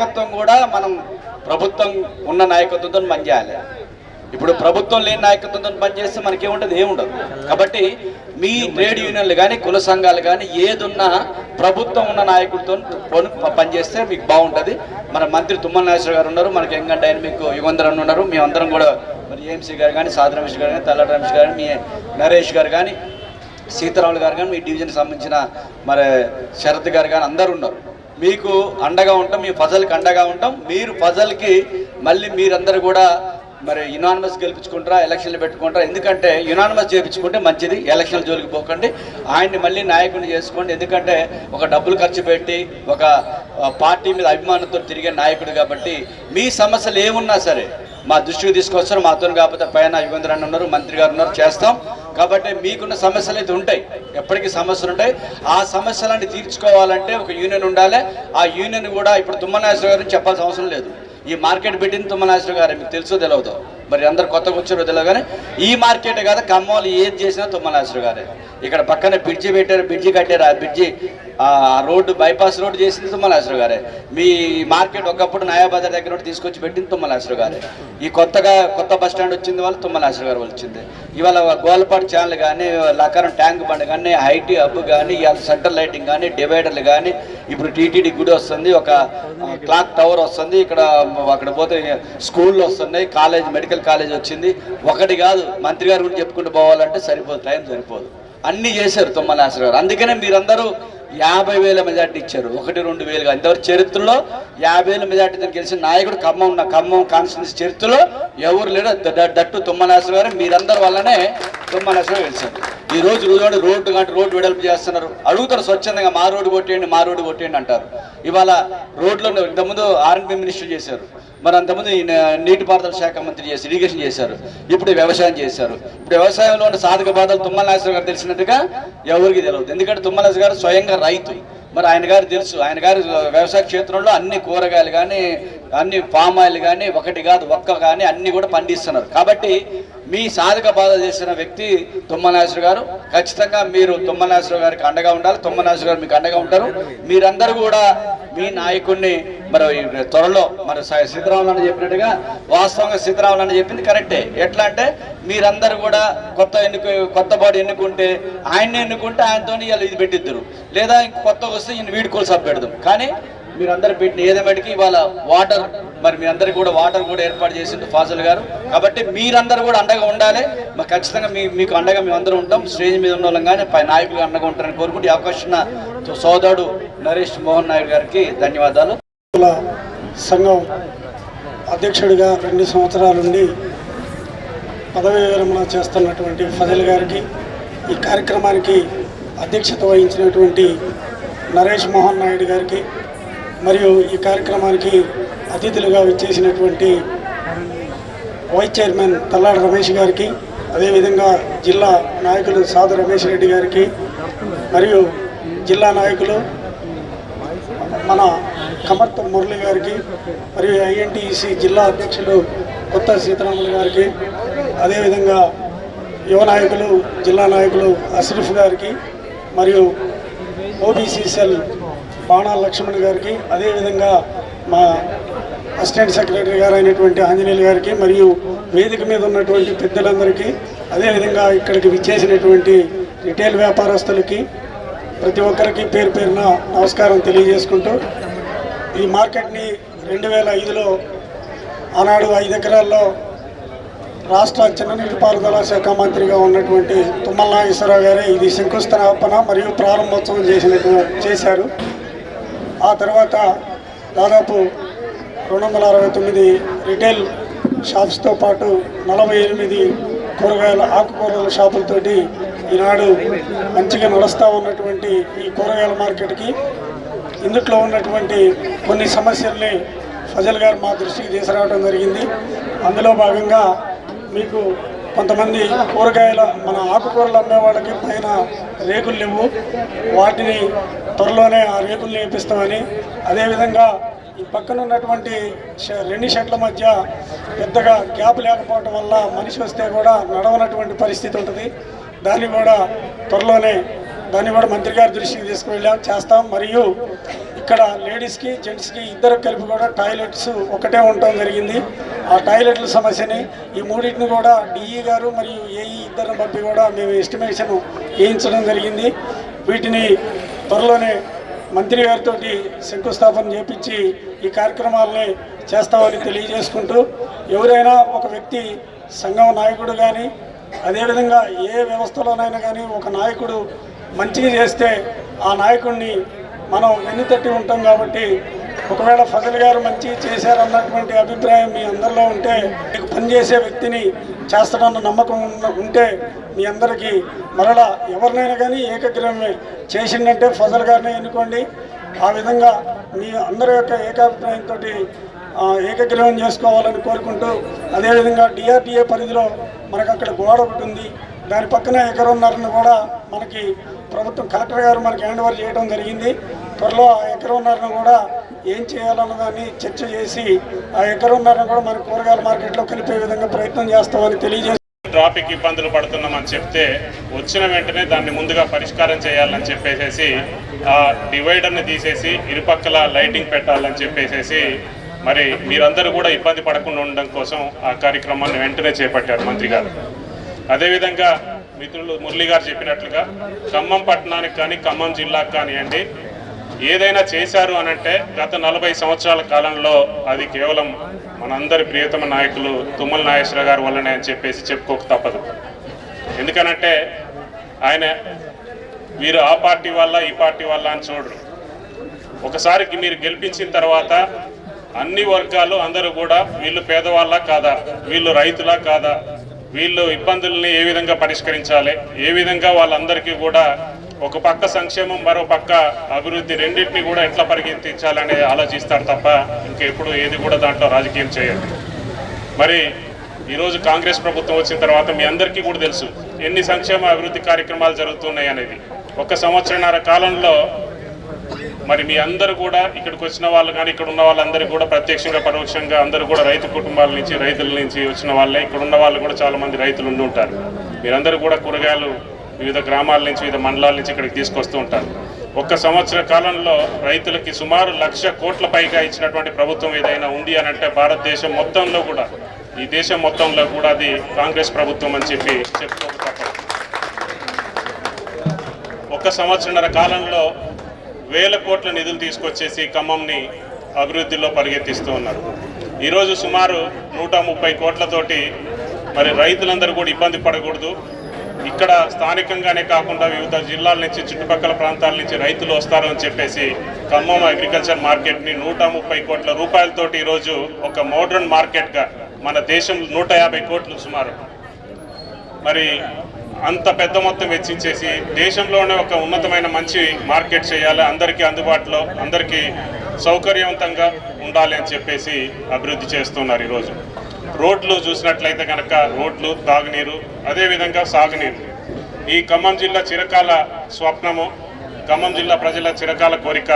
నాయకత్వం కూడా మనం ప్రభుత్వం ఉన్న నాయకత్వంతో పనిచేయాలి. ఇప్పుడు ప్రభుత్వం లేని నాయకత్వంతో పనిచేస్తే మనకేముండదు? ఏముండదు. కాబట్టి మీ ట్రేడ్ యూనియన్లు కానీ కుల సంఘాలు కానీ ఏదున్నా ప్రభుత్వం ఉన్న నాయకుడితో పని- పనిచేస్తే మీకు బాగుంటుంది. మన మంత్రి తుమ్మల నాగేశ్వర గారు ఉన్నారు. మనకి ఎంగంట ఆయన మీకు యుగంధరన్ ఉన్నారు. మేమందరం కూడా మరి ఏఎంసీ గారు కానీ సాధు రమేష్ గారు కానీ తల్ల రమేష్ గారు మీ నరేష్ గారు కానీ సీతారాములు గారు కానీ మీ డివిజన్కి సంబంధించిన మరి శరత్ గారు కానీ అందరు ఉన్నారు. మీకు అండగా ఉంటాం మీ ఫజల్కి అండగా ఉంటాం. మీరు ఫజల్కి మళ్ళీ మీరందరూ కూడా మరి యునానిమస్ గెలిపించుకుంటారా ఎలక్షన్లు పెట్టుకుంటారా? ఎందుకంటే యునానిమస్ చేయించుకుంటే మంచిది ఎలక్షన్ల జోలికి పోకండి. ఆయన్ని మళ్ళీ నాయకుడిని చేసుకోండి. ఎందుకంటే ఒక డబ్బులు ఖర్చు పెట్టి ఒక పార్టీ మీద అభిమానంతో తిరిగే నాయకుడు కాబట్టి మీ సమస్యలు ఏమున్నా సరే మా దృష్టికి తీసుకొస్తారు మాతో కాకపోతే పైన యుగేంద్ర అన్న ఉన్నారు మంత్రి గారు ఉన్నారు చేస్తాం. కాబట్టి మీకున్న సమస్యలు అయితే ఉంటాయి ఎప్పటికీ సమస్యలు ఉంటాయి. ఆ సమస్యలన్నీ తీర్చుకోవాలంటే ఒక యూనియన్ ఉండాలి. ఆ యూనియన్ కూడా ఇప్పుడు తుమ్మనాశ్వర గారిని చెప్పాల్సిన అవసరం లేదు. ఈ మార్కెట్ పెట్టింది తుమ్మనాశ్వర గారు మీకు తెలుసో తెలియదు మరి అందరు కొత్తగా వచ్చారో తెలియదు కానీ ఈ మార్కెట్ కాదు ఖమ్మంలో ఏది చేసినా తుమ్మనాశ్వర గారే. ఇక్కడ పక్కన బ్రిడ్జి పెట్టారు బ్రిడ్జి కట్టారు. ఆ బ్రిడ్జి ఆ రోడ్డు బైపాస్ రోడ్డు చేసింది తుమ్మలాసరు గారే. మీ మార్కెట్ ఒకప్పుడు నయాబజార్ దగ్గర నుండి తీసుకొచ్చి పెట్టింది తుమ్మలాసరు గారే. ఈ కొత్తగా కొత్త బస్ స్టాండ్ వచ్చింది వాళ్ళు తుమ్మలాసరు గారు వచ్చింది. ఇవాళ గోల్పాడు ఛానల్ కానీ లకారం ట్యాంక్ బండ్ కానీ హైటీ హబ్ కానీ ఇవాళ సెంటర్ లైటింగ్ కానీ డివైడర్లు కానీ ఇప్పుడు టీటీడీ గుడి వస్తుంది ఒక క్లాక్ టవర్ వస్తుంది. ఇక్కడ అక్కడ పోతే స్కూళ్ళు వస్తున్నాయి కాలేజ్ మెడికల్ కాలేజ్ వచ్చింది. ఒకటి కాదు మంత్రి గారి గురించి చెప్పుకుంటూ పోవాలంటే సరిపోదు టైం సరిపోదు. అన్ని చేశారు తుమ్మలాశ్వర గారు. అందుకనే మీరందరూ యాభై వేల మెజార్టీ ఇచ్చారు. ఒకటి రెండు వేలుగా ఇంతవరకు చరిత్రలో యాభై వేల మెజార్టీతో గెలిచిన నాయకుడు ఖమ్మం ఉన్న ఖమ్మం కాన్స్టిట్యూన్సీ చరిత్రలో ఎవరు లేరు. డట్టు దట్టు తుమ్మనాశ్వర గారు. మీరందరి వల్లనే తుమ్మనాశ్వర గెలిచారు. ఈ రోజు రోజు రోడ్డు కంటే రోడ్డు వెడల్పు చేస్తున్నారు. అడుగుతారు స్వచ్ఛందంగా మా రోడ్డు కొట్టేయండి మా రోడ్డు కొట్టేయండి అంటారు. ఇవాళ రోడ్లో ఇంతకుముందు ఆర్ఎన్బి మినిస్టర్ చేశారు. మరి అంతకుముందు ఈ నీటిపారుదల శాఖ మంత్రి చేసి ఇరిగేషన్ చేశారు. ఇప్పుడు వ్యవసాయం చేశారు. ఇప్పుడు వ్యవసాయంలో ఉన్న సాధక బాధలు తుమ్మల నాగేశ్వర గారు తెలిసినట్టుగా ఎవరికి తెలియదు. ఎందుకంటే తుమ్మల గారు స్వయంగా రైతు. మరి ఆయన గారు తెలుసు. ఆయన గారు వ్యవసాయ క్షేత్రంలో అన్ని కూరగాయలు కానీ అన్ని పామ్ ఆయిల్ కానీ ఒకటి కాదు ఒక్క కానీ అన్ని కూడా పండిస్తున్నారు. కాబట్టి మీ సాధక బాధ చేసిన వ్యక్తి తుమ్మనాశ్వర గారు. ఖచ్చితంగా మీరు తుమ్మనాశ్వర గారికి అండగా ఉండాలి. తుమ్మనాశ్వర గారు మీకు అండగా ఉంటారు. మీరందరూ కూడా మీ నాయకుడిని మరి త్వరలో మరి స- సీతారామన్ చెప్పినట్టుగా వాస్తవంగా సీతారామన్ అని చెప్పింది కరెక్టే. ఎట్లా అంటే మీరందరూ కూడా కొత్త ఎన్నుకు కొత్త బాడీ ఎన్నుకుంటే ఆయన్ని ఎన్నుకుంటే ఆయనతో ఇవాళ ఇది పెట్టిద్దరు. లేదా ఇంక కొత్తగా వస్తే ఈయన వీడుకోలు సబ్ పెడదాం కానీ మీరందరూ పెట్టిన ఏదేమటికి ఇవాళ వాటర్ మరి మీ అందరికి కూడా వాటర్ కూడా ఏర్పాటు చేసిండు ఫాజల్ గారు. కాబట్టి మీరందరూ కూడా అండగా ఉండాలి. మరి ఖచ్చితంగా మీ మీకు అండగా మేము ఉంటాం. స్టేజ్ మీద ఉన్న వాళ్ళం కానీ పై నాయకులు అండగా ఉంటారని కోరుకుంటే అవకాశం సోదరుడు నరేష్ మోహన్ నాయుడు గారికి ధన్యవాదాలు. సంఘం అధ్యక్షుడిగా రెండు సంవత్సరాల నుండి పదవీ విరమణ చేస్తున్నటువంటి ఫజల్ గారికి ఈ కార్యక్రమానికి అధ్యక్షత వహించినటువంటి నరేష్ మోహన్ నాయుడు గారికి మరియు ఈ కార్యక్రమానికి అతిథులుగా విచ్చేసినటువంటి వైస్ చైర్మన్ తల్లాడి రమేష్ గారికి అదేవిధంగా జిల్లా నాయకులు సాధు రమేష్ రెడ్డి గారికి మరియు జిల్లా నాయకులు మన కమర్త మురళి గారికి మరియు ఐఎన్టీఈసీ జిల్లా అధ్యక్షులు కొత్త సీతారాములు గారికి అదేవిధంగా యువ నాయకులు జిల్లా నాయకులు అష్రఫ్ గారికి మరియు ఓబీసీ సెల్ బాణా లక్ష్మణ్ గారికి అదేవిధంగా మా అసిస్టెంట్ సెక్రటరీ గారు అయినటువంటి ఆంజనేయులు గారికి మరియు వేదిక మీద ఉన్నటువంటి పెద్దలందరికీ అదేవిధంగా ఇక్కడికి విచ్చేసినటువంటి రిటైల్ వ్యాపారస్తులకి ప్రతి ఒక్కరికి పేరు పేరున నమస్కారం తెలియజేసుకుంటూ ఈ మార్కెట్ని రెండు వేల ఐదులో ఆనాడు ఐదు ఎకరాల్లో రాష్ట్ర చిన్న నీటిపారుదల శాఖ మంత్రిగా ఉన్నటువంటి తుమ్మల నాగేశ్వరరావు గారే ఇది శంకుస్థాపన మరియు ప్రారంభోత్సవం చేసినట్టు చేశారు. ఆ తర్వాత దాదాపు రెండు వందల అరవై తొమ్మిది రిటైల్ షాప్స్తో పాటు నలభై ఎనిమిది కూరగాయల ఆకుకూరల షాపులతోటి ఈనాడు మంచిగా నడుస్తూ ఉన్నటువంటి ఈ కూరగాయల మార్కెట్కి ఇందుట్లో ఉన్నటువంటి కొన్ని సమస్యల్ని ఫజల్ గారు మా దృష్టికి తీసుకురావడం జరిగింది. అందులో భాగంగా మీకు కొంతమంది కూరగాయల మన ఆకుకూరలు అమ్మే వాళ్ళకి పైన రేకులు లేవు. వాటిని త్వరలోనే ఆ రేకులు వేపిస్తామని. అదేవిధంగా ఈ పక్కన ఉన్నటువంటి రెండు షెడ్ల మధ్య పెద్దగా గ్యాప్ లేకపోవడం వల్ల మనిషి వస్తే కూడా నడవనటువంటి పరిస్థితి ఉంటుంది. దాన్ని కూడా త్వరలోనే దాన్ని కూడా మంత్రి గారి దృష్టికి తీసుకువెళ్ళాం చేస్తాం. మరియు ఇక్కడ లేడీస్కి జెంట్స్కి ఇద్దరు కలిపి కూడా టాయిలెట్స్ ఒకటే ఉండటం జరిగింది. ఆ టాయిలెట్ల సమస్యని ఈ మూడింటిని కూడా డిఈ గారు మరియు ఏఈ ఇద్దరిని పంపి కూడా మేము ఎస్టిమేషన్ వేయించడం జరిగింది. వీటిని త్వరలోనే మంత్రి గారితో శంకుస్థాపన చేపించి ఈ కార్యక్రమాలని చేస్తామని తెలియజేసుకుంటూ ఎవరైనా ఒక వ్యక్తి సంఘం నాయకుడు కానీ అదేవిధంగా ఏ వ్యవస్థలోనైనా కానీ ఒక నాయకుడు మంచిగా చేస్తే ఆ నాయకుడిని మనం వెన్నుతట్టి ఉంటాం కాబట్టి ఒకవేళ ఫజల్ గారు మంచి చేశారన్నటువంటి అభిప్రాయం మీ అందరిలో ఉంటే మీకు పనిచేసే వ్యక్తిని చేస్తాడన్న నమ్మకం ఉంటే మీ అందరికీ మరలా ఎవరినైనా కానీ ఏకగ్రహమే చేసిందంటే ఫజల్ గారిని ఎన్నుకోండి. ఆ విధంగా మీ అందరి యొక్క ఏకాభిప్రాయంతో ఏకగ్రహం చేసుకోవాలని కోరుకుంటూ అదేవిధంగా డిఆర్డిఏ పరిధిలో మనకు అక్కడ గోడ ఒకటి ఉంది. దాని పక్కన ఎకరన్నరను కూడా మనకి ప్రభుత్వం కలెక్టర్ గారు మనకి హ్యాండ్ ఓవర్ చేయడం జరిగింది. త్వరలో ఆ ఎకరన్నరను కూడా ఏం చేయాలన్నదాన్ని చర్చ చేసి ఆ ఎకరన్నరను కూడా మన కూరగాయల మార్కెట్లో కలిపే విధంగా ప్రయత్నం చేస్తామని తెలియజేసి ట్రాఫిక్ ఇబ్బందులు పడుతున్నామని చెప్తే వచ్చిన వెంటనే దాన్ని ముందుగా పరిష్కారం చేయాలని చెప్పేసి ఆ డివైడర్ని తీసేసి ఇరుపక్కల లైటింగ్ పెట్టాలని చెప్పేసి మరి మీరందరూ కూడా ఇబ్బంది పడకుండా ఉండడం కోసం ఆ కార్యక్రమాన్ని వెంటనే చేపట్టారు మంత్రి గారు. అదేవిధంగా మిత్రులు మురళి గారు చెప్పినట్లుగా ఖమ్మం పట్టణానికి కానీ ఖమ్మం జిల్లాకు కానివ్వండి ఏదైనా చేశారు అనంటే గత నలభై సంవత్సరాల కాలంలో అది కేవలం మనందరి ప్రియతమ నాయకులు తుమ్మల నాగేశ్వర గారు వల్లనే అని చెప్పేసి చెప్పుకోక తప్పదు. ఎందుకనంటే ఆయన వీరు ఆ పార్టీ వల్ల ఈ పార్టీ వల్ల అని చూడరు. ఒకసారికి మీరు గెలిపించిన తర్వాత అన్ని వర్గాలు అందరూ కూడా వీళ్ళు పేదవాళ్ళ కాదా వీళ్ళు రైతులా కాదా వీళ్ళు ఇబ్బందుల్ని ఏ విధంగా పరిష్కరించాలి? ఏ విధంగా వాళ్ళందరికీ కూడా ఒక పక్క సంక్షేమం మరో పక్క అభివృద్ధి రెండింటిని కూడా ఎట్లా పరిగెత్తించాలని ఆలోచిస్తారు తప్ప ఇంకెప్పుడు ఏది కూడా దాంట్లో రాజకీయం చేయరు. మరి ఈరోజు కాంగ్రెస్ ప్రభుత్వం వచ్చిన తర్వాత మీ అందరికీ కూడా తెలుసు ఎన్ని సంక్షేమ అభివృద్ధి కార్యక్రమాలు జరుగుతున్నాయి అనేది. ఒక సంవత్సరన్నర కాలంలో మరి మీ అందరూ కూడా ఇక్కడికి వచ్చిన వాళ్ళు కానీ ఇక్కడ ఉన్న వాళ్ళందరూ కూడా ప్రత్యక్షంగా పరోక్షంగా అందరూ కూడా రైతు కుటుంబాల నుంచి రైతుల నుంచి వచ్చిన వాళ్ళే. ఇక్కడ ఉన్న వాళ్ళు కూడా చాలా మంది రైతులు ఉండి ఉంటారు. మీరందరూ కూడా కూరగాయలు వివిధ గ్రామాల నుంచి వివిధ మండలాల నుంచి ఇక్కడికి తీసుకొస్తూ ఉంటారు. ఒక్క సంవత్సర కాలంలో రైతులకి సుమారు లక్ష కోట్ల పైగా ఇచ్చినటువంటి ప్రభుత్వం ఏదైనా ఉంది అని అంటే భారతదేశం మొత్తంలో కూడా ఈ దేశం మొత్తంలో కూడా అది కాంగ్రెస్ ప్రభుత్వం అని చెప్పి చెప్పుకోక ఒక్క సంవత్సరన్నర కాలంలో వేల కోట్ల నిధులు తీసుకొచ్చేసి ఖమ్మంని అభివృద్ధిలో పరిగెత్తిస్తూ ఉన్నారు. ఈరోజు సుమారు నూట ముప్పై కోట్లతోటి మరి రైతులందరూ కూడా ఇబ్బంది పడకూడదు. ఇక్కడ స్థానికంగానే కాకుండా వివిధ జిల్లాల నుంచి చుట్టుపక్కల ప్రాంతాల నుంచి రైతులు వస్తారని చెప్పేసి ఖమ్మం అగ్రికల్చర్ మార్కెట్ని నూట ముప్పై కోట్ల రూపాయలతోటి ఈరోజు ఒక మోడ్రన్ మార్కెట్గా మన దేశం నూట యాభై కోట్లు సుమారు. మరి అంత పెద్ద మొత్తం వెచ్చించేసి దేశంలోనే ఒక ఉన్నతమైన మంచి మార్కెట్ చేయాలి. అందరికీ అందుబాటులో అందరికీ సౌకర్యవంతంగా ఉండాలి అని చెప్పేసి అభివృద్ధి చేస్తున్నారు ఈరోజు. రోడ్లు చూసినట్లయితే కనుక రోడ్లు తాగునీరు అదేవిధంగా సాగునీరు. ఈ ఖమ్మం జిల్లా చిరకాల స్వప్నము ఖమ్మం జిల్లా ప్రజల చిరకాల కోరిక.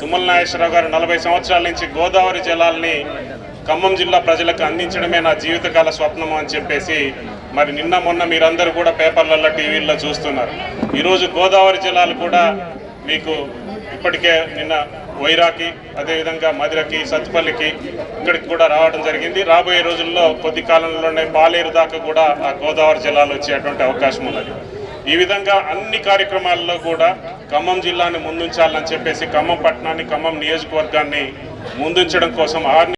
తుమ్మల నాగేశ్వరరావు గారు నలభై సంవత్సరాల నుంచి గోదావరి జలాల్ని ఖమ్మం జిల్లా ప్రజలకు అందించడమే నా జీవితకాల స్వప్నము అని చెప్పేసి మరి నిన్న మొన్న మీరందరూ కూడా పేపర్లలో టీవీల్లో చూస్తున్నారు. ఈరోజు గోదావరి జిల్లాలు కూడా మీకు ఇప్పటికే నిన్న వైరాకి అదేవిధంగా మదిరకి సత్తుపల్లికి ఇక్కడికి కూడా రావడం జరిగింది. రాబోయే రోజుల్లో కొద్ది కాలంలోనే పాలేరు దాకా కూడా ఆ గోదావరి జిల్లాలో వచ్చేటువంటి అవకాశం ఉన్నది. ఈ విధంగా అన్ని కార్యక్రమాల్లో కూడా ఖమ్మం జిల్లాని ముందుంచాలని చెప్పేసి ఖమ్మం పట్టణాన్ని ఖమ్మం నియోజకవర్గాన్ని ముందుంచడం కోసం ఆర్ని